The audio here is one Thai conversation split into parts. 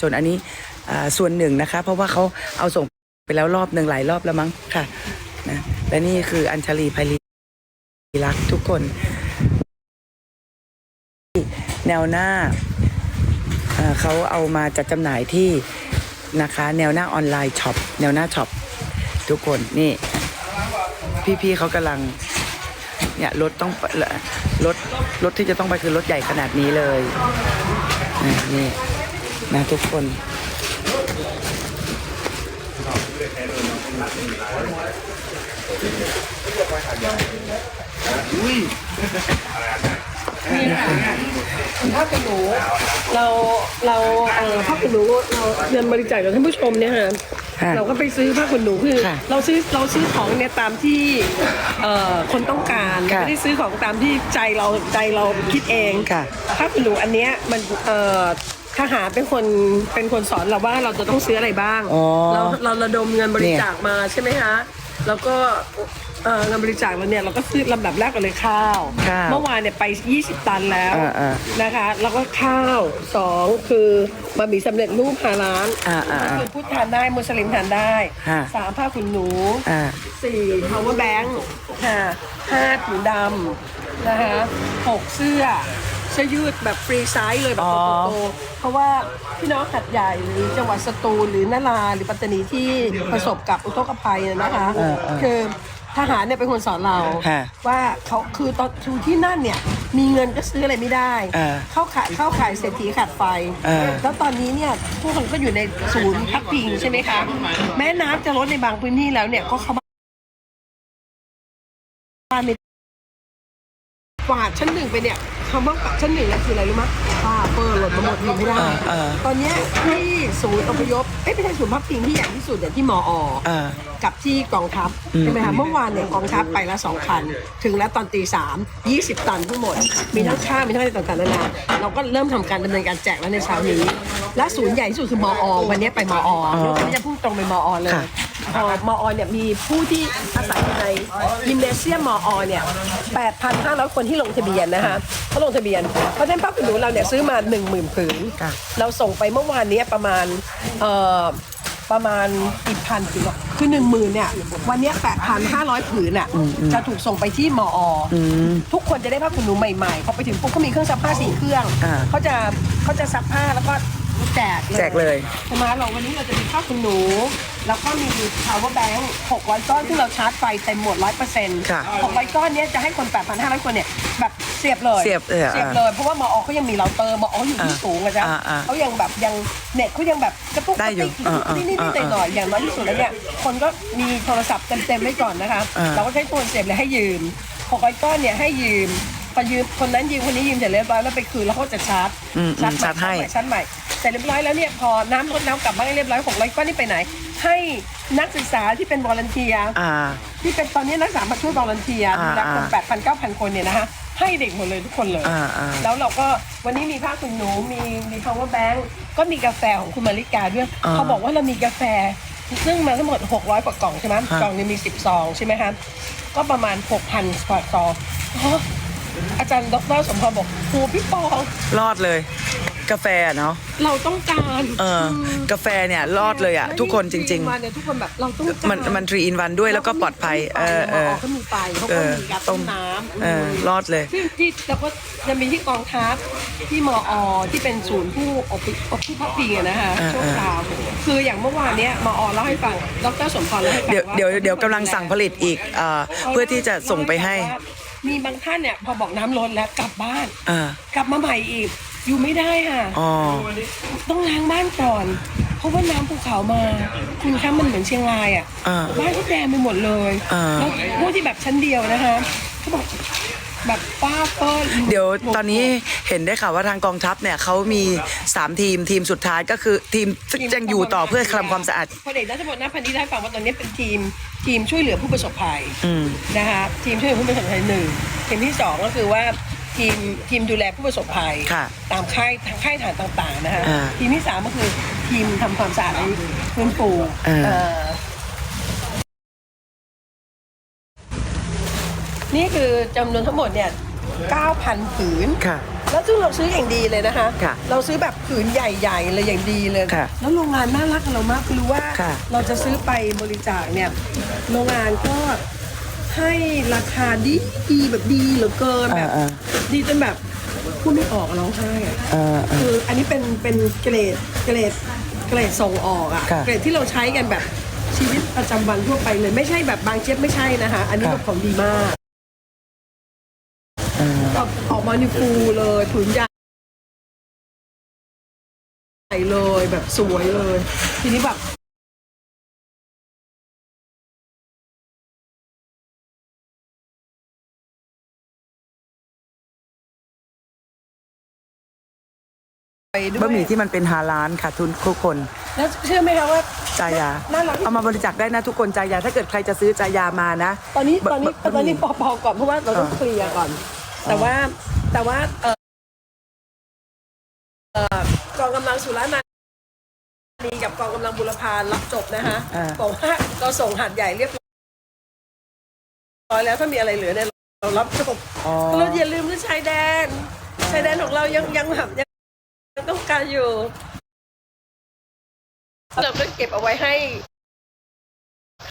ชนอันนี้ส่วนหนึ่งนะคะ เพราะว่าเขาเอาส่งไปแล้วรอบหนึ่งหลายรอบแล้วมั้งค่ะนะและนี่คืออัญชลีไพลีรักทุกคน แนวหน้าเขาเอามาจัดจำหน่ายที่นะคะ แนวหน้าออนไลน์ช็อปแนวหน้าช็อปทุกคนนี่ พี่ๆเขากำลังเนี่ยรถต้องรถรถที่จะต้องไปคือรถใหญ่ขนาดนี้เลยนะ นี่นะทุกคนผ้าขนหนูเราเราเอ่อผ้าขนหนูเราเงินบริจาคจากท่านผู้ชมเนี่ยค่ะค่ะเราก็ไปซื้อผ้าขนหนูคือค่ะเราซื้อเราซื้อของเนี่ยตามที่เอ่อคนต้องการค่ะไม่ได้ซื้อของตามที่ใจเราใจเราคิดเองค่ะ ผ้าขนหนูอันเนี้ยมันเอ่อ ทหารเป็นคนเป็นคนสอนเราว่าเราจะต้องซื้ออะไรบ้าง อ๋อ เราเราระดมเงินบริเนี่ยจาคมาใช่ไหมคะแล้วก็เอ่อเงินบริจาคเราเนี่ยเราก็ซื้อลำดับแรกกันเลยข้าว ข้าวเมื่อวานเนี่ยไป 20 ตันแล้วอ่าอ่า นะคะ แล้วก็ข้าวสองคือบะหมี่สำเร็จรูปฮาร้านอ่าอ่าก็คือพูดทานได้มุสลิมทานได้ฮะ สามผ้าขุนหนู อ่า สี่ power bank ค่ะห้าถุงดำนะคะหกเสื้อเสื้อยืดแบบฟรีไซส์เลยแบบอ๋อโตๆเพราะว่าพี่น้องหัดใหญ่หรือจังหวัดสตูลหรือนาราหรือปัตตานีที่ประสบกับอุทกภัยนะคะเออเออคือทหารเนี่ยเป็นคนสอนเราฮะว่าเขาคือตอนอยู่ที่นั่นเนี่ย มีเงินก็ซื้ออะไรไม่ได้เออเข้าขายเข้าขายเศรษฐีขาดไฟเออแล้วตอนนี้เนี่ยผู้คนก็อยู่ในศูนย์พักพิงใช่ไหมคะ แม้น้ำจะลดในบางพื้นที่แล้วเนี่ยก็เข้า กวาดชั้นหนึ่งไปเนี่ยคำว่ากวาดชั้นหนึ่งเนี่ยคืออะไรรู้ไหมป้าเปิดหล่นมาหมดอยู่ไม่ได้เออเออตอนเนี้ยที่ศูนย์อพยพเอ้ยไม่ใช่ศูนย์พักพิงที่ใหญ่ที่สุดเนี่ยที่มออ่า กับที่กองทัพอืมใช่ไหมคะเมื่อวานเนี่ยกองทัพไปละสองคัน ถึงแล้วตอนตีสามยี่สิบตันทั้งหมด มีทั้งข้าวมีทั้งอะไรต่างๆนานาเราก็เริ่มทำการดำเนินการแจกแล้วในเช้านี้ และศูนย์ใหญ่ที่สุดคือมอวันนี้ไปมอแล้ววันนี้จะพุ่งตรงไปมอเลย ค่ะ พอมอเนี่ยมีผู้ที่อาศัยอยู่ในยิมเนเซียมมอเนี่ย 8,500 คนที่ลงทะเบียนนะคะเขาลงทะเบียน เพราะฉะนั้นผ้าขนหนูเราเนี่ยซื้อมา 10,000ผืนค่ะเราส่งไปเมื่อวานเนี้ยประมาณเอ่อประมาณกี่พันผืนอะคือหนึ่งหมื่นเนี่ย วันเนี้แปดพันห้าร้อยผืนอะ จะถูกส่งไปที่มออทุกคนจะได้ผ้าขนหนูใหม่ๆพอไปถึงปุ๊บเขามีเครื่องซักผ้าสี่เครื่องอ่าเขาจะเขาจะซักผ้าแล้วก็ แจกเลยแจกเลยใช่ไหมเราวันนี้เราจะมีผ้าขนหนู แล้วก็มี power bank 600 ก้อน ซึ่งเราชาร์จไฟเต็มหมด 100%ค่ะ600 ก้อนเนี้ยจะให้คน 8,500 คนเนี่ยแบบเสียบเลยเสียบเลยอะเสียบเลย เพราะว่ามอเขายังมีเราเตอร์มออยู่ที่อ่าสูงอะจ๊ะอ่าอ่าเขายังแบบยังเน็ตเขายังแบบกระตุกกได้ระอยู่ติกอ่าอ่านิดนิดๆหน่อยๆอย่างน้อยที่สุดแล้วเนี่ยคนก็มีโทรศัพท์เต็มๆไว้ก่อนนะคะอ่า เราก็ใช้ตัวเสียบเลยให้ยืม600ก้อนเนี่ยให้ยืมพอยืมคนนั้นยืมคนนี้ยืมเสร็จเรียบร้อยแล้วไปคืนแล้วเขาจะชาร์จ อืมชาร์จชาร์จให้ใหม่ชาร์จใหม่เส ร็จเรียบร้อยแล้วเนี่ยพอน้ำลดน้ำกลับมาเรียบร้อย600ก้อนนี่ไปไหน ให้นักศึกษาที่เป็นวอลเนเทียอ่า ที่เป็นตอนนี้นักศึกษามาช่วยวอลเนเทียอ่านักคนอ่า แปดพันเก้าพันคนเนี่ยนะคะให้เด็กหมดเลยทุกคนเลย อ่าอ่า แล้วเราก็วันนี้มีผ้าคุณหนูมีมี power bank ก็มีกาแฟของคุณมาริกาด้วยอ่าเขาบอกว่าเรามีกาแฟ ซึ่งมาทั้งหมด 600 กว่ากล่องใช่ไหมฮะ กล่องหนึงมี 10 ซองใช่ไหมคะก็ประมาณ 6,000กว่าซองอ๋อ อาจารย์ดรสมพรบอกโหพี่ปองรอดเลย กาแฟเนาะเราต้องการเออกาแฟเนี่ยรอดเลยอะทุกคนจริง ๆ มาเนี่ยทุกคนแบบเราต้องการๆมันมันทรีอินวันด้วยแล้วก็ปลอดภัย เออเออเขามีไฟเขาเอก็อมีการต้มน้ำเออรอดเลยซึ่งที่แล้วก็จะมีที่กองทัพที่มอที่เป็นศูนย์ผู้อพยพผู้พักพิงอะนะคะอ่าชั่วคราวคืออย่างเมื่อวานเนี้ยมอเล่าให้ฟังดรสมพรเล่าให้ฟังเดี๋ยวว่าเดี๋ยวเดี๋ยวกำลังสั่งผลิตอีกอ่าเพื่อที่จะส่งไปให้ มีบางท่านเนี่ยพอบอกน้ำล้นแล้วกลับบ้าน อ่ากลับมาใหม่อีก อยู่ไม่ได้ค่ะ อ๋อ ต้องล้างบ้านก่อน เพราะว่าน้ำภูเขามา คุณคะมันเหมือนเชียงรายอะ อ่าบ้านก็แดงไปหมดเลย อ่า แล้วพวกที่แบบชั้นเดียวนะคะเขาบอก แบบป้าเปิ้ลเดี๋ยวตอนนี้เห็นได้ข่าวว่าทางกองทัพเนี่ยเขามี3ทีมทีมสุดท้ายก็คือทีมซึ่งยังอยู่ต่อเพื่อทำความสะอาดพลเอกนัทพลนัทพันธ์ได้ฟังว่าตอนนี้เป็นทีมทีมช่วยเหลือผู้ประสบภัยอืมนะคะทีมช่วยเหลือผู้ประสบภัยหนึ่งทีมที่สองก็คือว่าทีมทีมดูแลผู้ประสบภัย ค่ะ ตามค่ายทางค่ายฐานต่างๆนะคะอ่าทีมที่สามก็คือทีมทำความสะอาดในพื้นปูอ่า เอ่อ นี่คือจำนวนทั้งหมดเนี่ย9,000 ผืน ค่ะ แล้วซึ่งเราซื้ออย่างดีเลยนะคะ ค่ะเราซื้อแบบผืนใหญ่ๆเลยอย่างดีเลย ค่ะแล้วโรงงานน่ารักกับเรามากคือรู้ว่า ค่ะ เราจะซื้อไปบริจาคเนี่ยโรงงานก็ให้ราคาดีดีแบบดีเหลือเกินแบบอ่า ดีจนแบบพูดไม่ออกร้องไห้อะ เออเออคืออันนี้เป็นเป็นเกรดเกรดเกรดส่งออกอะค่ะเกรดที่เราใช้กันแบบชีวิตประจำวันทั่วไปเลย ไม่ใช่แบบบางเจ็บไม่ใช่นะคะ อันนี้ค่ะเป็นของดีมากเออ แบบออกมาในฟูเลยผืนใหญ่เลยแบบสวยเลย ทีนี้แบบไปด้วยบะหมี่ที่มันเป็นฮาลานค่ะทุนทุกคนแล้วเชื่อไหมคะว่า จายา น่ารักเอามาบริจาคได้นะทุกคนจายา ถ้าเกิดใครจะซื้อจายามานะตอนนี้บะตอนนี้บะตอนนี้บะหมี่พอๆก่อนเพราะว่าเราต้องอ่าเคลียร์ก่อน แต่ว่าแต่ว่าเออเอ่อกองกำลังสุรานารีกับกองกำลังบุรพารับจบนะคะอ่า บอกว่าเราส่งหัดใหญ่เรียบร้อยแล้วถ้ามีอะไรเหลือเนี่ยเรารับจบ อ๋อ เราอย่าลืมนะชายแดน ชายแดนของเรายังยังแบบยังยังต้องการอยู่เราก็เก็บเอาไว้ให้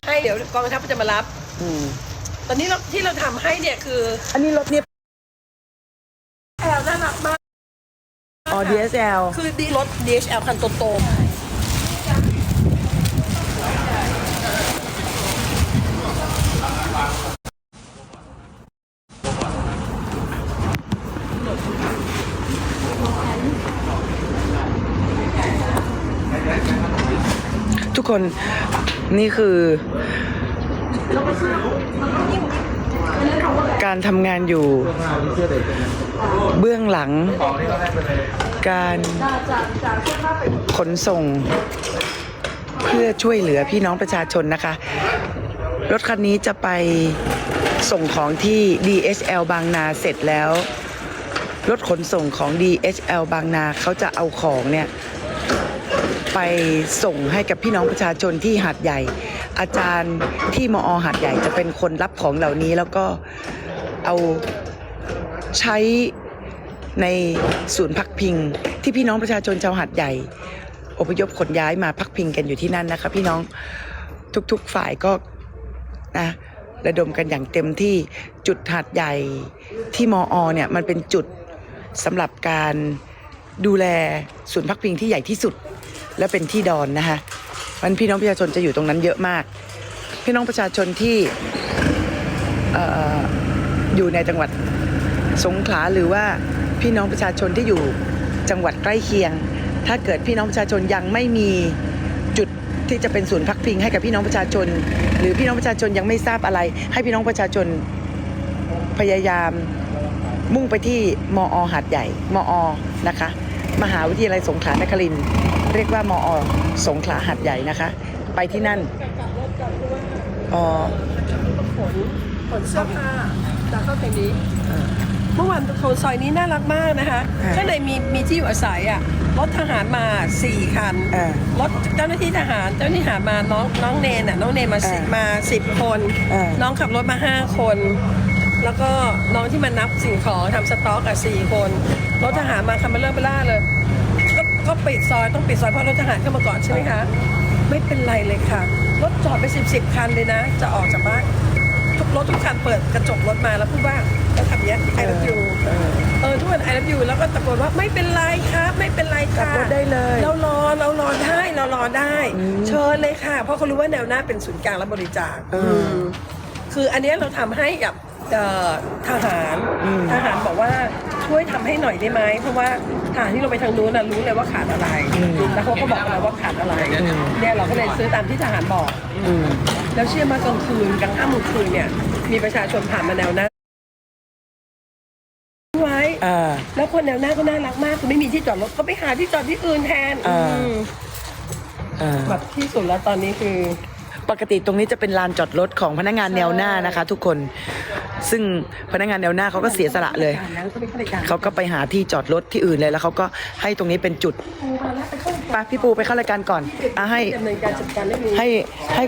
ให้เดี๋ยวกองทัพจะมารับ อืม ตอนนี้เราที่เราทำให้เนี่ยคือ อันนี้รถเนี่ยแอลน่า รักมากอ๋อ DSL คือดีรถ DHL คันโตๆทุกคนนี่คือ การทำงานอยู่เบื้องหลัง การขนส่ง เพื่อช่วยเหลือพี่น้องประชาชนนะคะ รถคันนี้จะไปส่งของที่ DHL บางนาเสร็จแล้ว รถขนส่งของ DHL บางนาเขาจะเอาของเนี่ย ไปส่งให้กับพี่น้องประชาชนที่หาดใหญ่ อาจารย์ที่มอหาดใหญ่จะเป็นคนรับของเหล่านี้แล้วก็เอาใช้ในศูนย์พักพิง ที่พี่น้องประชาชนชาวหาดใหญ่ อพยพขนย้ายมาพักพิงกันอยู่ที่นั่นนะคะ พี่น้องทุกๆฝ่ายก็นะระดมกันอย่างเต็มที่จุดหาดใหญ่ที่มอเนี่ยมันเป็นจุดสำหรับการดูแลศูนย์พักพิงที่ใหญ่ที่สุด และเป็นที่ดอนนะคะมันพี่น้องประชาชนจะอยู่ตรงนั้นเยอะมาก พี่น้องประชาชนที่เอ่ออยู่ในจังหวัดสงขลาหรือว่าพี่น้องประชาชนที่อยู่จังหวัดใกล้เคียง ถ้าเกิดพี่น้องประชาชนยังไม่มีจุดที่จะเป็นศูนย์พักพิงให้กับพี่น้องประชาชน หรือพี่น้องประชาชนยังไม่ทราบอะไร ให้พี่น้องประชาชนพยายามมุ่งไปที่มอ หาดใหญ่ มอ นะคะ มหาวิทยาลัยสงขลานครินทร์ เรียกว่ามอสงขลาหาดใหญ่นะคะ ไปที่นั่นอ๋อขนขนเสื้อผ้าจากเข้าเพลงนี้เมื่อวานโซนซอยนี้น่ารักมากนะคะค่ะข้างในมีมีที่อยู่อาศัยอะรถทหารมาสี่คันเออรถเจ้าหน้าที่ทหารเจ้าหน้าที่ทหารมาน้องน้องเนนอะน้องเนนมาสิเออมาสิบคนเออน้องขับรถมาห้าคน แล้วก็น้องที่มานับสิ่งของทำสต็อกอะสี่คน รถทหารมาคันมาเริ่มเบล่าเลย ก็ก็ปิดซอยต้องปิดซอยเพราะรถทหารเข้ามาก่อนใช่ไหมคะไม่เป็นไรเลยค่ะ รถจอดไปสิบสิบคันเลยนะ จะออกจากบ้านทุกรถทุกคันเปิดกระจกรถมาแล้วพูดว่าแล้วทำเนี้ยไอรับยูเออเออทุกคนไอรับยูแล้วก็ตะโกนว่าไม่เป็นไรครับ ไม่เป็นไรค่ะกลับรถได้เลย เรารอเรารอได้เรารอได้อืมเชิญเลยค่ะ เพราะเขารู้ว่าแนวหน้าเป็นศูนย์กลางและบริจาคเอออืมคืออันเนี้ยเราทำให้กับเอ่อทหารอืมทหารบอกว่าช่วยทำให้หน่อยได้ไหมเพราะว่า ทหารที่เราไปทางนู้นน่ะรู้เลยว่าขาดอะไร แล้วเขาก็บอกเราว่าขาดอะไร เนี่ยเราก็เลยซื้อตามที่ทหารบอกอืมแล้วเชื่อมากลางคืนกลางค่ำกลางคืนเนี่ย มีประชาชนผ่านมาแนวหน้าไว้เออแล้วคนแนวหน้าก็น่ารักมากคือไม่มีที่จอดรถก็ไปหาที่จอดที่อื่นแทนอ่าอืมเออแบบที่สุดแล้วตอนนี้คือ ปกติตรงนี้จะเป็นลานจอดรถของพนักงานแนวหน้านะคะ ทุกคน ซึ่งพนักงานแนวหน้าเขาก็เสียสละเลยแล้วก็ไปเข้ารายการเขาก็ไปหาที่จอดรถที่อื่นเลยแล้วเขาก็ให้ตรงนี้เป็นจุดปูมาแล้วไปเข้ารายไปการพี่ปูไปเข้ารายการก่อนอะให้ดำเนินการจัดการเรื่องนี้ให้ให้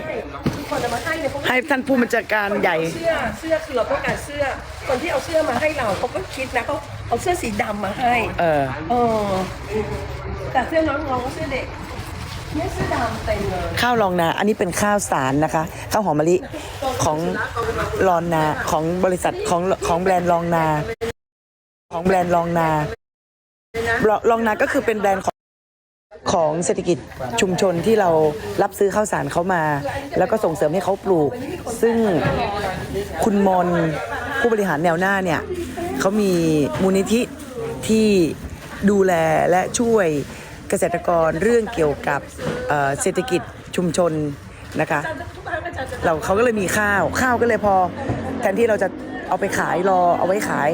คนเอามาให้เนี่ยเขาก็ให้ท่านผู้บัญชาการใหญ่เสื้อเสื้อคือเราต้องการเสื้อ คนที่เอาเสื้อมาให้เราเขาก็คิดนะเขาเอาเสื้อสีดำมาให้ เออเออแต่เสื้อน้องๆก็เสื้อเด็ก เนี่ยเสื้อดำเต็มเลยข้าวรองนา อันนี้เป็นข้าวสารนะคะข้าวหอมมะลิของรอนนาของบริษัทของของแบรนด์รองนา ของแบรนด์รองนาลรองนาก็คือเป็นแบรนด์ของของเศรษฐกิจชุมชนที่เรารับซื้อข้าวสารเขามา แล้วก็ส่งเสริมให้เขาปลูก ซึ่งคุณมนผู้บริหารแนวหน้าเนี่ยเขามีมูลนิธิที่ดูแลและช่วย เกษตรกรเรื่องเกี่ยวกับเศรษฐกิจชุมชนนะคะ เราเขาก็เลยมีข้าวข้าวก็เลยพอแทนที่เราจะเอาไปขายรอเอาไว้ขาย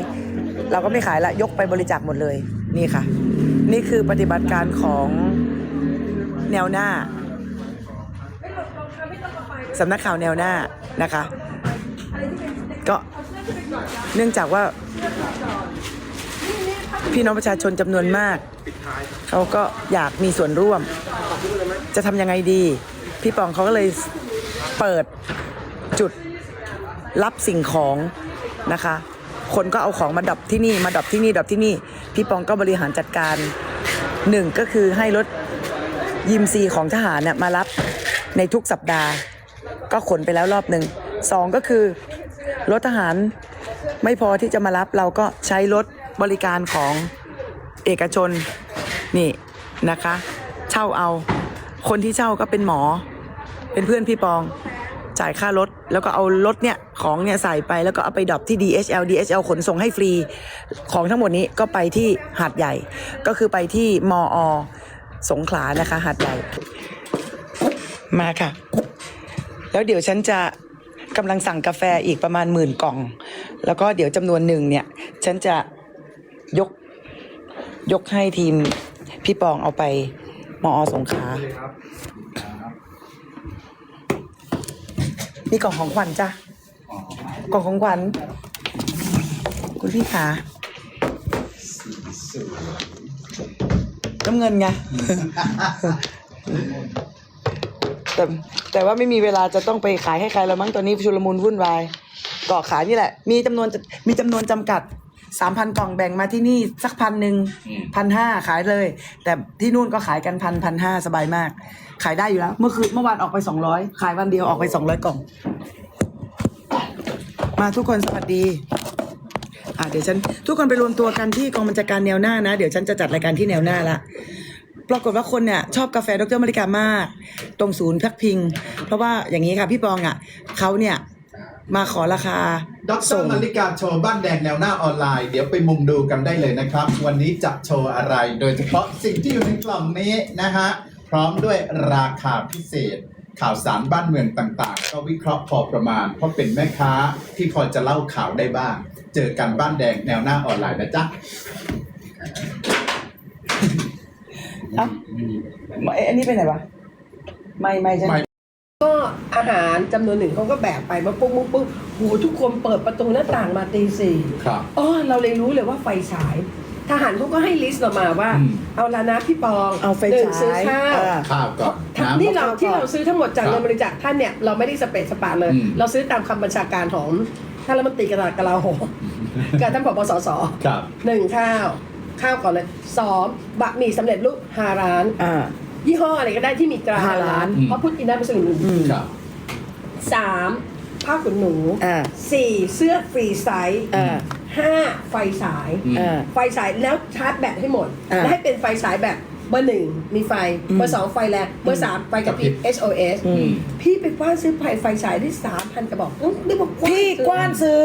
เราก็ไม่ขายละยกไปบริจาคหมดเลยนี่ค่ะ นี่คือปฏิบัติการของแนวหน้าสำนักข่าวแนวหน้านะคะ ก็เนื่องจากว่า พี่น้องประชาชนจำนวนมาก เขาก็อยากมีส่วนร่วม จะทำยังไงดี พี่ปองเขาก็เลยเปิดจุดรับสิ่งของนะคะ คนก็เอาของมาดับที่นี่มาดับที่นี่ดับที่นี่ พี่ปองก็บริหารจัดการหนึ่งก็คือให้รถยิมซีของทหารเนี่ยมารับในทุกสัปดาห์ ก็ขนไปแล้วรอบหนึ่งสองก็คือ รถทหารไม่พอที่จะมารับเราก็ใช้รถ บริการของเอกชนนี่นะคะ เช่าเอา คนที่เช่าก็เป็นหมอ เป็นเพื่อนพี่ปอง จ่ายค่ารถ แล้วก็เอารถเนี่ยของเนี่ยใส่ไปแล้วก็เอาไปดรอปที่ DHL DHL ขนส่งให้ฟรี ของทั้งหมดนี้ก็ไปที่หาดใหญ่ ก็คือไปที่มอ สงขลานะคะหาดใหญ่ มาค่ะ แล้วเดี๋ยวฉันจะกำลังสั่งกาแฟอีกประมาณหมื่นกล่อง แล้วก็เดี๋ยวจำนวนหนึ่งเนี่ย ฉันจะ ยก ยกให้ทีมพี่ปองเอาไปมอสงขลานี่กล่องของขวัญจ้ะ กล่องของขวัญ คุณพี่ขาน้ำเงินไง แต่แต่ว่าไม่มีเวลาจะต้องไปขายให้ใครแล้วมั้งตอนนี้ชุลมุนวุ่นวายกาะขายนี่แหละ มีจำนวนมีจำนวนจำกัด สามพันกล่องแบ่งมาที่นี่สักพันหนึ่งพันห้าขายเลย แต่ที่นู่นก็ขายกันพันพันห้าสบายมาก ขายได้อยู่แล้ว เมื่อคืนเมื่อวานออกไปสองร้อยขายวันเดียวออกไปสองร้อยกล่อง มาทุกคนสวัสดี อะเดี๋ยวฉันทุกคนไปรวมตัวกันที่กองบัญชาการแนวหน้านะ เดี๋ยวฉันจะจัดรายการที่แนวหน้าละ ปรากฏว่าคนเนี่ยชอบกาแฟดรมาริกามาก ตรงศูนย์พักพิง เพราะว่าอย่างนี้ค่ะพี่ปองอะเขาเนี่ย มาขอราคาดรส่ง มาริกาโชว์บ้านแดงแนวหน้าออนไลน์ เดี๋ยวไปมุงดูกันได้เลยนะครับ วันนี้จะโชว์อะไร โดยเฉพาะสิ่งที่อยู่ในกล่องนี้นะฮะ พร้อมด้วยราคาพิเศษ ข่าวสารบ้านเมืองต่างๆ ก็วิเคราะห์พอประมาณ เพราะเป็นแม่ค้าที่พอจะเล่าข่าวได้บ้าง เจอกันบ้านแดงแนวหน้าออนไลน์นะจ๊ะเอ้าเอ้ยอันนี้ไปไหนวะ ไม่ไม่ใช่ไม่ ก็อาหารจำนวนหนึ่งเขาก็แบกไปมาปุ๊บปุ๊บปุ๊บโหทุกคนเปิดประตูหน้าต่างมาตีสี่ครับ อ๋อเราเลยรู้เลยว่าไฟฉาย ทหารเขาก็ให้ลิสต์เรามาว่า อืม เอาละนะพี่ปองเอาไฟหนึ่งฉาซื้อยข้าวเออข้าวก่อนทั้งน้ำ ที่เราข้าวที่ก่อนเราซื้อทั้งหมดจากครับเงินบริจาคท่านเนี่ยเราไม่ได้สเปซสปาเลย อืม เราซื้อตามคำบัญชาการของท่านรัฐมนตรีกระลาดกลาโหมกับท่านผบสสครับ หนึ่งข้าว ข้าวก่อนเลยสองบะหมี่สำเร็จรูปฮาร้าน อ่า ยี่ห้ออะไรก็ได้ที่มีตราฮาลาล เพราะพูดกินได้เป็นสิ่งหนึ่งอืม ครับ สามผ้าขนหนูอ่า สี่เสื้อฟรีไซส์อ่า ห้าไฟฉาย อืมอ่าไฟฉายแล้วชาร์จแบตให้หมด อ่าและให้เป็นไฟฉายแบบเบอร์หนึ่งมีไฟอืม เบอร์สองไฟแรงเบอร์สามไฟกระพริบ SOS อืม พี่ไปกว้านซื้อไฟไฟฉายได้สามพันกระบอกอื้อนี่บอกพี่กว้านซื้อ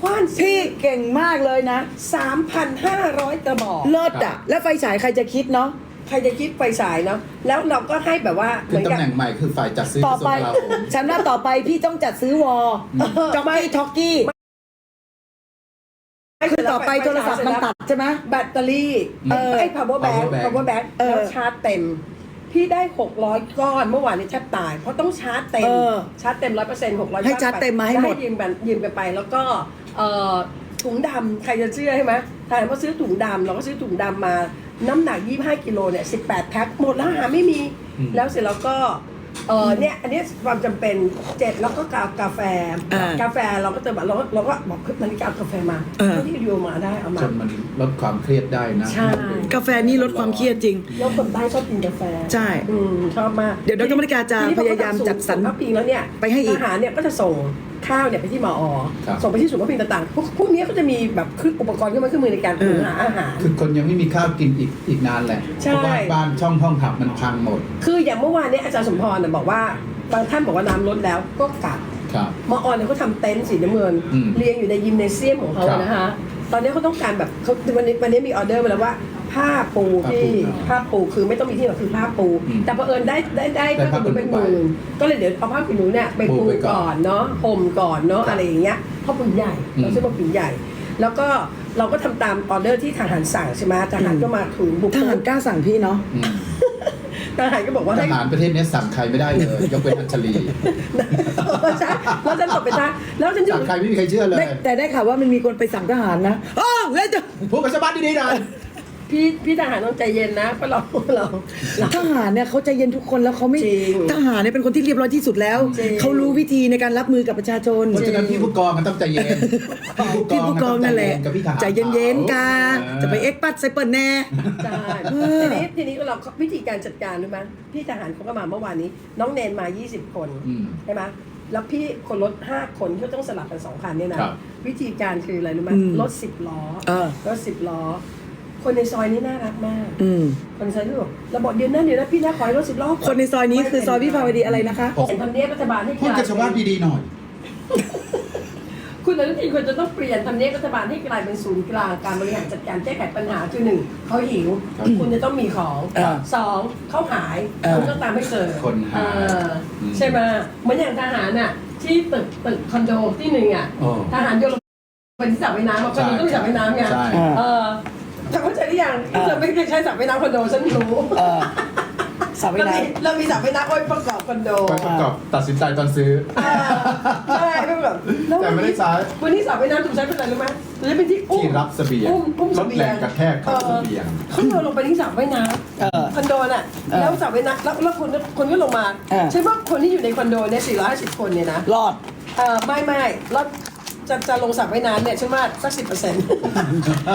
กว้านซื้พี่เก่งมากเลยนะ สามพันห้าร้อยกระบอก เลิศอะ แล้วไฟฉายใครจะคิดเนาะใครจะคิดไฟฉายเนาะแล้วเราก็ให้แบบว่าเหคืมืออนตำกับ แหน่งใหม่คือฝ่ายจัดซื้อกต่อระทรวไปงกลาโหม ฉันว่าต่อไปพี่ต้องจัดซื้อวอลจ็อกกี้ท็อกกี้คือต่อไปโทรศัพท์มันตัดใช่ไหม แบตเตอรี่เออไอ้ power bank power bank power bank เออ แล้วชาร์จเต็ม พี่ได้ 600 ก้อนเมื่อวานนี้แทบตาย เพราะต้องชาร์จเต็ม เออชาร์จเต็ม100% 600ให้ชาร์จเต็มมาให้หมด ยืมกันยืมกันไป แล้วก็เอ่อถุงดำใครจะเชื่อใช่ไหมถ้าเราซื้อถุงดำเราก็ซื้อถุงดำมา น้ำหนัก 25 กิโลเนี่ย 18 แพ็คหมดแล้วหาไม่มี อืม แล้วเสร็จแล้วก็เออเนี่ยอันนี้ความจำเป็นเจ็ดแล้วก็กากาแฟ อ่ากาแฟเราก็จะแบบเราก็เราก็บอกนาฬิกากาแฟมาเออ ที่ยูมาได้เอามา จนมันลดความเครียดได้นะ ใช่ กาแฟนี่ลดความเครียดจริง แล้วคนใต้ชอบกินกาแฟใช่อืมชอบมากเดี๋ยวดรมริกาจะทีนี้พยายามจัดสรรพอพิงแล้วเนี่ยไปให้อีกทหารเนี่ยก็จะส่ง ข้าวเนี่ยไปที่มอครับ ส่งไปที่ศูนย์พักพิงต่างๆพวกพวกนี้ก็จะมีแบบเครื่องอุปกรณ์เครื่องไม้เครื่องมือในการหุงหาอาหาร คือคนยังไม่มีข้าวกินอีกอีกนานแหละใช่ เพราะว่าบ้านช่องห้องหับมันพังหมดคืออย่างเมื่อวานเนี่ยอาจารย์สมพรน่ะบอกว่าบางท่านบอกว่าน้ำลดแล้วก็กลับ ครับ มอเนี่ยเขาทำเต็นท์สีน้ำเงินอืมเรียงอยู่ในยิมเนเซียมของเขาครับ นะคะ ตอนนี้เขาต้องการแบบเขาวันนี้วันนี้มีออเดอร์มาแล้วว่า ผ้าปูที่ผ้าปูคือไม่ต้องมีที่หรอกคือผ้าปูอืมแต่บังเอิญได้ได้ได้ได้ผ้าผ้าขนหนูเป็นหขนหนูมื่นก็เลยเดี๋ยวเอาผ้าขนหนูเนี่ยไปปูปูไปก่อน ก่อนเนาะห่มก่อนเนาะอะไรอย่างเงี้ยเพราะปูใหญ่อืมเราซื้อมาปูใหญ่ แล้วก็เราก็ทำตามออเดอร์ที่ทหารสั่งใช่ไหมทหารก็มาถึงบุกทหารกล้าสั่งพี่เนาะ อืมทหารก็บอกว่าทให้ หารประเทศนี้สั่งใครไม่ได้เลย ยกเว้นอัญชลีใช่แล้วฉันตกเป็นทหารแล้วฉันอยู่สั่งใครไม่มีใครเชื่อเลยได้แต่ได้ข่าวว่ามันมีคนไปสั่งทหารนะอ้าวแล้วจะ พูดกับชาวบ้านดีๆหน่อย พี่พี่ทหารต้องใจเย็นนะเพราะเราเราเรา ทหารเนี่ยเขาใจเย็นทุกคนแล้วเขาไม่จริงทหารเนี่ยเป็นคนที่เรียบร้อยที่สุดแล้ว จริง เขารู้วิธีในการรับมือกับประชาชน เพราะฉะนั้นพี่ผู้กองก็ต้องใจเย็นพี่ผู้กองนั่นแหละกับพี่ทหารใจเย็นๆกาเออจะไปเอ็กปัดไซเปิลแน่ ใช่เออทีนี้ทีนี้เราวิธีการจัดการรู้ไหมพี่ทหารเขาก็มาเมื่อวานนี้ น้องเนนมา 20 คนอืม ใช่ไหมแล้วพี่คนรถ5คนที่ต้องสลับกันสองคันเนี่ยนะครับ วิธีการคืออะไรรู้ไหมอืม รถ10ล้อ เออ รถ10ล้อ คนในซอยนี้น่ารักมาก อืมคนในซอยที่บอกเราบอกเดี๋ยวนะเดี๋ยวนะพี่นะขอให้รถสิบล้อคนในซอยนี้คือซอยวิภาวดีอะไรนะคะ เห็นทำเนียบรัฐบาลให้พูดกับชาวบ้านดีๆหน่อย คุณอนุทินควรจะต้องเปลี่ยนทำเนียบรัฐบาลให้กลายเป็นศูนย์กลางการบริหารจัดการแก้ไขปัญหาคือหนึ่งเขาหิว ครับคุณจะต้องมีของเออสองเขาหายเออคุณต้องตามให้เจอคนหายเอออม ใช่ไหมเหมือนอย่างทหารน่ะ ที่ตึกตึกคอนโดที่หนึ่งอะโอ้ทหารโยนลงไปที่สระว่ายน้ำอะคอนโดต้องมีสระว่ายน้ำไง ใช่อ่า เออแต่เข้าใจหรือยังเออ เธอไม่เคยใช้สระว่ายน้ำคอนโดฉันรู้เออสาวไปเราไหน มีเรามีสระว่ายน้ำไว้ประกอบคอนโดไปประกอบตัดสินใจตอนซื้อ อ่าใช่ไม่แบบล้วแต่ไม่ได้ใช้ วันนี้สระว่ายน้ำถูกใช้เป็นอะไรรู้ไหมมันจะเป็นที่อุ้มที่รับเสบียงอุ้มอุ้มลเสดบียแรงงกระแทกของเสบียง เขาโยนลงไปที่สระว่ายน้เออำคอนโดน่ะเออแล้วสระว่ายน้ำแล้วแล้วคนคนก็ลงมาเออ ใช่ว่าคนที่อยู่ในคอนโดเนี่ย450 คนเนี่ยนะรอด เออไม่ไม่แล้ว จะจะลงสระว่ายน้ำเนี่ยฉันว่าสักสิบเปอร์เซ็นต์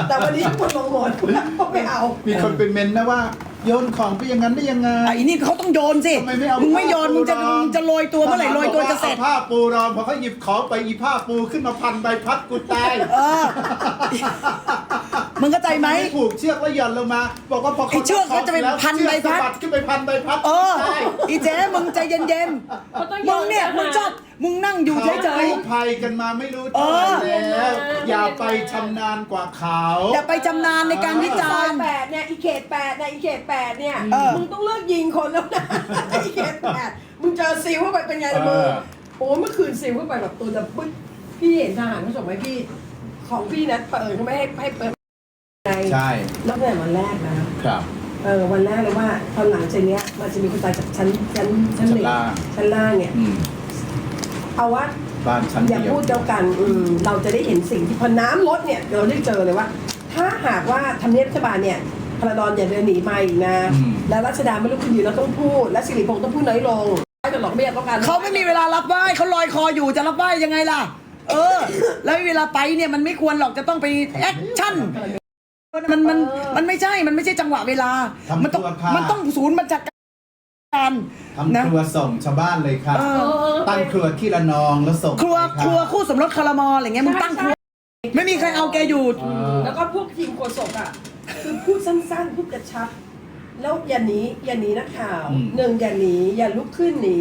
แต่วันนี้ทุกคนลงหมดเพราะไม่เอา มีคนเป็นเมนนะว่า โยนของไปอย่างนั้นได้ยังไง ไอ้นี่เขาต้องโยนสิทำไมไม่เอามึงไม่โยนมึงจะผ้าปูรองมึงจะโรยตัวเมื่อไหร่โรยตัวจะเสร็จ อาผ้าปูรองพอเขาหยิบของไปอีผ้าปูขึ้นมาพันใบพัดกูตาย เออ มึงเข้าใจไหมผูกเชือกแล้วหย่อนลงมา บอกว่าพอไอ้เชือกเขาจะไปพันใบพัด เชือกสะบัขึ้นไปพันใบพัดเออตายอีเจ๊มึงใจเย็นเขาต้องๆโยมึงเนี่ยอาหารมึงชอบมึงนั่งอยู่เฉยเขาภัยกันมาไม่รู้เท่าไหร่เออแล้วอย่าไปชำนาญกว่าเขา ๆอย่าไปจำนานในการวิจารณ์ แปดเนี่ยอีเขตแปดเนี่ยอีเขตแปดเนี่ยเออ มึงต้องเลิกยิงคนแล้วนะอีเขตแปดมึงเจอซิลเข้าไปเป็นไงละมึงโอ้เมื่อคืนซิลเข้าไปแบบตัวดำปึ๊ดพี่เห็นทหารเขาส่งมาให้พี่ ของพี่นะเปิดเขาไม่ให้ให้เปิดไง ใช่แล้วแต่วันแรกนะครับ เออวันแรกเลยว่าตอนหลังจากเนี้ย มันจะมีคนตายจากชั้นชั้นชั้นหนึ่งชั้นล่าง ชั้นล่างเนี่ย อืมเอาว่า บ้านชั้นอย่าเดียว พูดเดียวกันอืมเราจะได้เห็นสิ่งที่พอน้ำลดเนี่ยเราได้เจอเลยว่า ถ้าหากว่าทำเนียบรัฐบาลเนี่ยพลดอนอย่าเดินหนีมาอีกนะ อืม แล้วรัชดาไม่รู้คุณอยู่แล้วต้องพูด และสิริพงษ์ต้องพูดน้อยลงไม่แต่หรอกไม่อยากต้องการเขาไม่มีเวลารับไหว้เขาลอยคออยู่จะรับไหว้ยังไงล่ะ เออ แล้วเวลาไปเนี่ยมันไม่ควรหรอกจะต้องไปแอคชั่น มันมันมันไม่ใช่มันไม่ใช่จังหวะเวลาทำมัต้องครัวค่ะมันต้องศูนย์บัญชาการทำนะครัวส่งชาวบ้านเลยครับเอเออตั้งครัวที่ระนองแล้วส่งครัวไปครัวคู่สมรสคารมออะไรเงี้ยมึงตั้งครัวไม่มีใครเอาแกอยู่เออแล้วก็พวกทีมโฆษกอะคือพูดสั้นๆพูดกระชับ แล้วอย่าหนีอย่าหนีนักข่าวอืมหนึ่งอย่าหนีอย่าลุกขึ้นหนี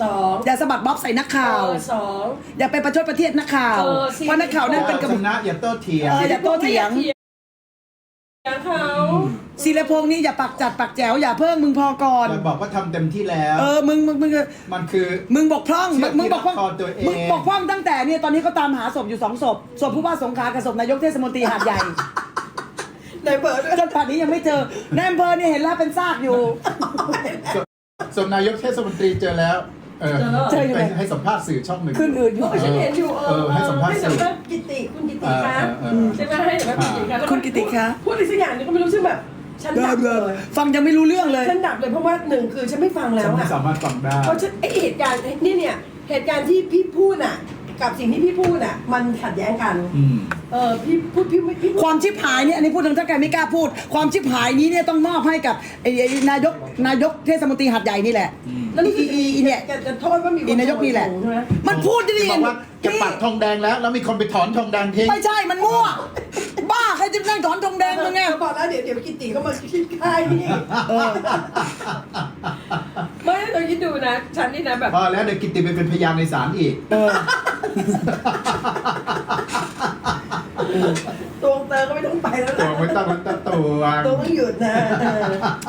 สองอย่าสะบัดบ๊อบใส่นักข่าวเออสองอย่าไปประชดประเทศนักข่าวเออสิเพราะนักข่าวนั่นเป็นกระชบอกนะอย่าโต้เถียงเอออย่าโต้เถียง เถียงเขาศิลพงษ์นี่อย่าปักจัดปักแจ๋วอย่าเพิ่งมึงพอก่อนอย่าบอกว่าทำเต็มที่แล้ว เออมึงมึงมึงมันคือ มึงบกพร่องเชื่มึองมึงบกพร่องที่รักคอตัวเอง มึงบกพร่องตั้งแต่เนี่ยตอนนี้เขาตามหาศพอยู่สองศพศพผู้ว่าสงขลากับศพนายกเทศมนตรีหาดใหญ่ในเบิร์ดจนป่านนี้ยังไม่เจอในอำเภอเนี่ยเห็นแล้วเป็นซากอยู่ส่วนนายกเทศมนตรีเจอแล้ว เออเจออยู่ไหนไปให้สัมภาษณ์สื่อช่องหนึ่ง ขึ้นอื่นอยู่โอ้ยฉันเห็นอยู่เอเอออให้สัมภาษณ์ให้สัมภาษณ์กิติคุณกิติคะเออเออเออ ใช่ไหมให้สัมภาษณ์กิติคะแล้วคุณกิติคะ พูดอะไรสักอย่างหนึงก็ไม่รู้ซึ่งแบบฉันดับเลยฟังยังไม่รู้เรื่องเลย ฉันดับเลยเพราะว่าหนึ่งคือฉันไม่ฟังแล้ฉันวไม่อะสามารถฟังได้ เพราะฉันไอเหตุการณ์ไอ้นี่เนี่ยเหตุการณ์ที่พี่พูดอะ กับสิ่งที่พี่พูดอะ มันขัดแย้งกัน อืม เออพี่พูดพี่ไม่พี่พูด ความชิบหายเนี่ยอันนี้พูดทางท่านแกไม่กล้าพูด ความชิบหายนี้เนี่ยต้องมอบให้กับไอ้ไอ้นายกนายกเทศมนตรีหัดใหญ่นี่แหละแล้วรู้สึกอีอีเนี่ย จะจะโทษว่ามีคอีนายกนี่แหละ ใช่ไหมมันพูดได้ที่ยับงอกว่าจะปักธงแดงแล้ว แล้วมีคนไปถอนธงแดงทิ้งไม่ใช่มันมั่ว บ้าใครจะนั่งถอนธงแดงมึงไงเออบอกแล้วเดี๋ยวเดี๋ยวกิติเขามาคิดค่ายนี่เออไม่เราคิดดูนะ ฉันนี่นะแบบพอแล้วเดี๋ยวกิตติไปเป็นพยานในศาลอีกเออตัวเตอก็ไม่ต้องไปแล้วตัวนะไม่ต้องมันตะตัวตัวต้องหยุดนะเออ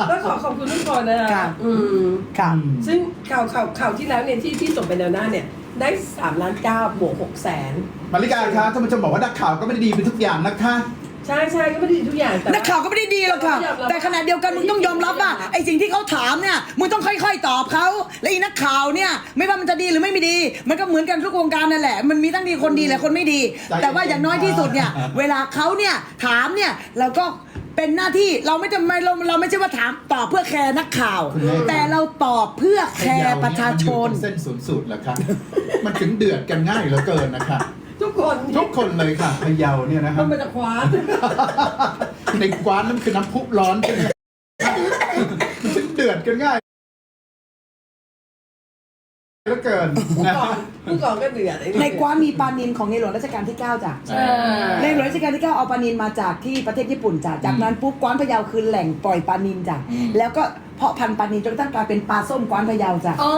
ก็ขอขอบคุณทุกคนนะค่ะ อืม ค่ะ ซึ่งข่าวข่าวข่าวที่แล้วเนี่ยที่ที่ส่งไปแนวหน้าเนี่ย ได้3ล้านเก้าบวก6แสนมาริกาครับท่านผู้ชมบอกว่านักข่าวก็ไม่ได้ดีไปทุกอย่างนะคะ ใช่ใช่ก็ไม่ได้ดีทุกอย่างแต่นักข่าวก็ไม่ได้ดีหรอกค่ะ แต่ขณะเดียวกันมึงต้องยอมรับว่าไอ้สิ่งที่เขาถามเนี่ยมึงต้องค่อยๆ ตอบเขาและอีนักข่าวเนี่ย ไม่ว่ามันจะดีหรือไม่ไม่ดี มันก็เหมือนกันทุกวงการนั่นแหละ มันมีทั้งดีคนดีและคนไม่ดี แต่ว่าอย่างน้อยที่สุดเนี่ย เวลาเขาเนี่ยถามเนี่ยเราก็ เป็นหน้าที่เราไม่จำไม่เราเราไม่ใช่ว่าถามตอบเพื่อแคร์นักข่าว แต่เราตอบเพื่อแคร์ประชาชนพะเยาเยมันอยู่ตรงเส้นศูนย์สูตรเหรอครับมันถึงเดือดกันง่ายเหลือเกินนะครับทุกคนทุกคนเลยค่ะพะเยาเนี่ยนะครัมับนมาจากคว้านในกวานนั่นคือน้ำพุร้อนใช่ไหมมันถึงเดือดกันง่าย เหลือเกินผู้นะก่อนผู้ก่อนก็เดือดไอ้ในกว้านมีปลานินของในหลวงรัชกาลที่ 9จ้ะใช่ ในหลวงรัชกาลที่ 9 เอาปลานินมาจากที่ประเทศญี่ปุ่นจ้ะจากนั้นปุ๊บกวานพะเยาคือแหล่งปล่อยปลานินจ้ะแล้วก็เพาะพันธุ์ปลานินจนกระทั่งกลายเป็นปลาส้มกวานพะเยาจ้ะ อ๋อ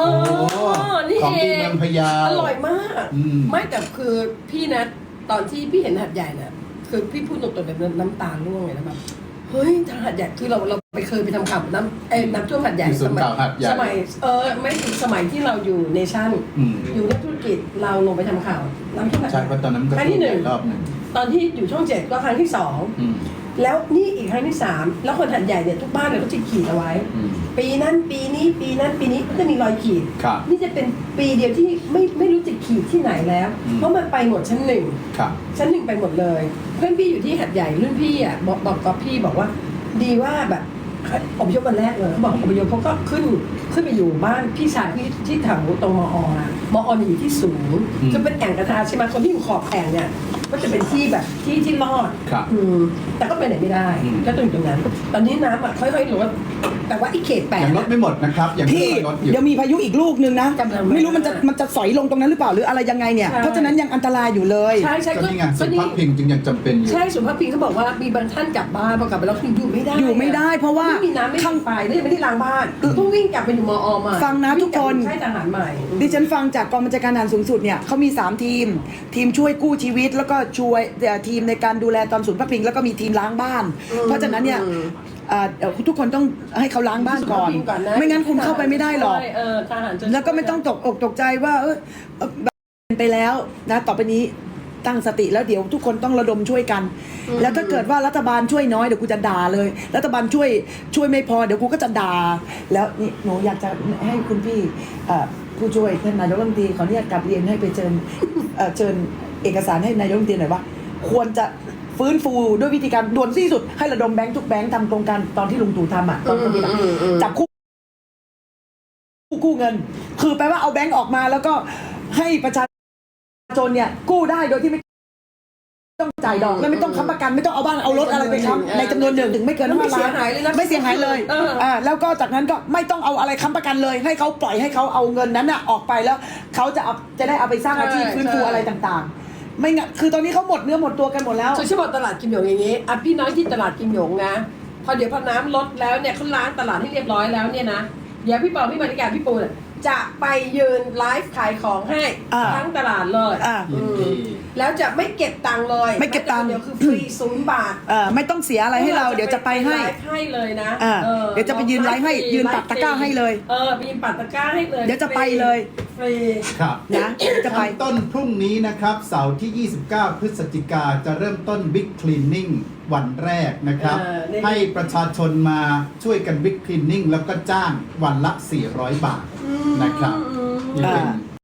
นี่ของเอดีงเมืองพะเยา อร่อยมาก อืม ไม่แต่คือพี่นะ ตอนที่พี่เห็นหัดใหญ่น่ะ คือพี่พูดตรงๆแบบน้ำตาร่วงเลยนะแบบเฮ้ยทางหัดใหญ่คือเราเราไปเคยไปทำข่าวน้ำเอ้ยน้ำท่วมหัดใหญ่ที่ศูนย์ข่าวหัดใหญ่สมัยเออไม่ถึงสมัยที่เราอยู่เนชั่นอืมอยู่ในธุรกิจเราลงไปทำข่าวน้ำท่วมหัดใหใช่ญ่เพราะตอนนั้นมันก็ครั้งที่หนึ่งรอบหนึ่งตอนที่อยู่ช่องเจ็ดก็ครั้งที่สองอืมแล้วนี่อีกครั้งที่สามแล้วคนหัดใหญ่เนี่ยทุกบ้านเนี่ยก็จะขีดเอาไว้อืม ปีนั้นปีนี้ปีนั้นปีนี้ก็จะมีรอยขีด ครับนี่จะเป็นปีเดียวที่ไม่ไม่รู้จะขีดที่ไหนแล้วอืมเพราะมันไปหมดชั้นหนึ่งครับ ชั้นหนึ่งไปหมดเลย เพื่อนพี่อยู่ที่หัดใหญ่รุ่นพี่อะบอกบอกกับพี่บอกว่า ดีว่าแบบอพยพวันแรกเลยเขาบอกอพยพเขาก็ขึ้นขึ้นไปอยู่บ้านพี่ชายที่ที่แถวตรงมออะมอเนี่ยอยู่ที่สูงอืมคือเป็นแอ่งกระทาใช่ไหมคนที่อยู่ขอบแอ่งเนี่ย ก็จะเป็นที่แบบที่ที่รอดครับ อืมแต่ก็ไปไหนไม่ได้อืม ก็ต้องอยู่ตรงนั้น ตอนนี้น้ำอะค่อยๆลดแต่ว่าอีเขตแปดยังลดอะ ไม่หมดนะครับยังพี่ลดอยู่เดี๋ยวมีพายุอีกลูกนึงนะ กำลังมาไม่รู้มันจะมันจะสอยลงตรงนั้นหรือเปล่าหรืออะไรยังไงเนี่ย ใช่ เพราะฉะนั้นยังอันตรายอยู่เลย ใช่ใช่ก็ก็นี่ไงก็สุนี่ภาพพิงจึงยังจำเป็นอยู่ ใช่สุภาพพิงเขาบอกว่ามีบางท่านกลับบ้านพอกลับไปแล้วคืออยู่ไม่ได้อยู่ไม่ได้เพราะว่าไม่มีน้ำไม่ข้างมีไฟแล้วยังไม่ได้ล้างบ้านต้องวิ่งกลับไปอยู่มอมาฟังนะทุกคน ใช่ทหารใหม่ ดิฉันฟังจากกองบัญชาการทหารสูงสุดเนี่ยเขามี 3 ทีม ทีมช่วยกู้ชีวิต แล้วก็ช่วยเอ่อทีมในการดูแลตอนศูนย์พักพิงแล้วก็มีทีมล้างบ้านอืมเพราะฉะนั้นเนี่ยเอ่อเอ่อทุกคนต้องให้เขาล้างบ้านก่อนสุภพพิะไม่งั้นคุณเข้าไปไม่ได้หรอก ใช่เออทหารจะแล้วก็ไม่ต้องตกอกตกใจว่า เออเอ่อแบบเป็นไปแล้วนะต่อไปนี้ตั้งสติแล้วเดี๋ยวทุกคนต้องระดมช่วยกัน แล้วถ้าเกิดว่ารัฐบาลช่วยน้อยเดี๋ยวกูจะด่าเลย รัฐบาลช่วยช่วยไม่พอเดี๋ยวกูก็จะด่าแล้วนี่หนูอยากจะให้คุณพี่เอ่อผู้ช่วยท่านนายกรัฐมนตรีขออนุญาตกลับเรียนให้ไปเชิญเอ่อเชิญ เอกสารให้นายกรัฐมนตรีหน่อยว่า ควรจะฟื้นฟูด้วยวิธีการด่วนที่สุดให้ระดมแบงค์ทุกแบงค์ทำโครงการตอนที่ลุงตู่ทำอะตอนโควิดอะอืมอืมอืมจับคู่กู้เงิน คือแปลว่าเอาแบงก์ออกมาแล้วก็ให้ประชาชนเนี่ยกู้ได้โดยที่ไม่ต้องจ่ายดอกและไม่ต้องค้ำประกันไม่ต้องเอาบ้านเอารถอะไรไปค้ำในจำนวนหนึ่งถึงไม่เกินแล้วไม่ห้าเสียล้านหายเลยนะไม่เสียหายเลยเอออ่าแล้วก็จากนั้นก็ไม่ต้องเอาอะไรค้ำประกันเลย ให้เขาปล่อยให้เขาเอาเงินนั้นน่ะออกไปแล้วเขาจะเอาจะได้เอาไปสร้างอาชีพใช่ฟื้นฟูใช่อะไรต่างๆ ไม่งั้นคือตอนนี้เขาหมดเนื้อหมดตัวกันหมดแล้วคือฉันบอกตลาดกิมหยงอย่างนี้อะพี่น้อยที่ตลาดกิมหยงนะพอเดี๋ยวพอน้ำลดแล้วเนี่ยเขาล้างตลาดให้เรียบร้อยแล้วเนี่ยนะเดี๋ยวพี่ปอพี่มาริกาพี่ปูเนี่ย จะไปยืนไลฟ์ขายของให้อ่า ทั้งตลาดเลย อ่า ยินดี แล้วจะไม่เก็บตังค์เลยไม่เก็บตังค์เดี๋ยวคือฟรีศูนย์บาทเอ่อไม่ต้องเสียอะไรให้เราเดี๋ยวจะไปให้ไลฟ์ให้เลยนะอ่าออเดี๋ยวจะไปยืนไลฟ์ให้ยืนปักตะกร้าให้เลยเออไปยืนปักตะกร้าให้เลยเดี๋ยวจะไปเลย ฟรี ครับ นะเดี๋ยวจะไป ขั้นต้นพรุ่งนี้นะครับ เสาร์ที่ 29 พฤศจิกาจะเริ่มต้น Big Cleaning วันแรกนะครับ เออนี่ ให้ประชาชนมาช่วยกัน Big Cleaning แล้วก็จ้างวันละ 400 บาทนะครับอืมนี่เป็นอ่า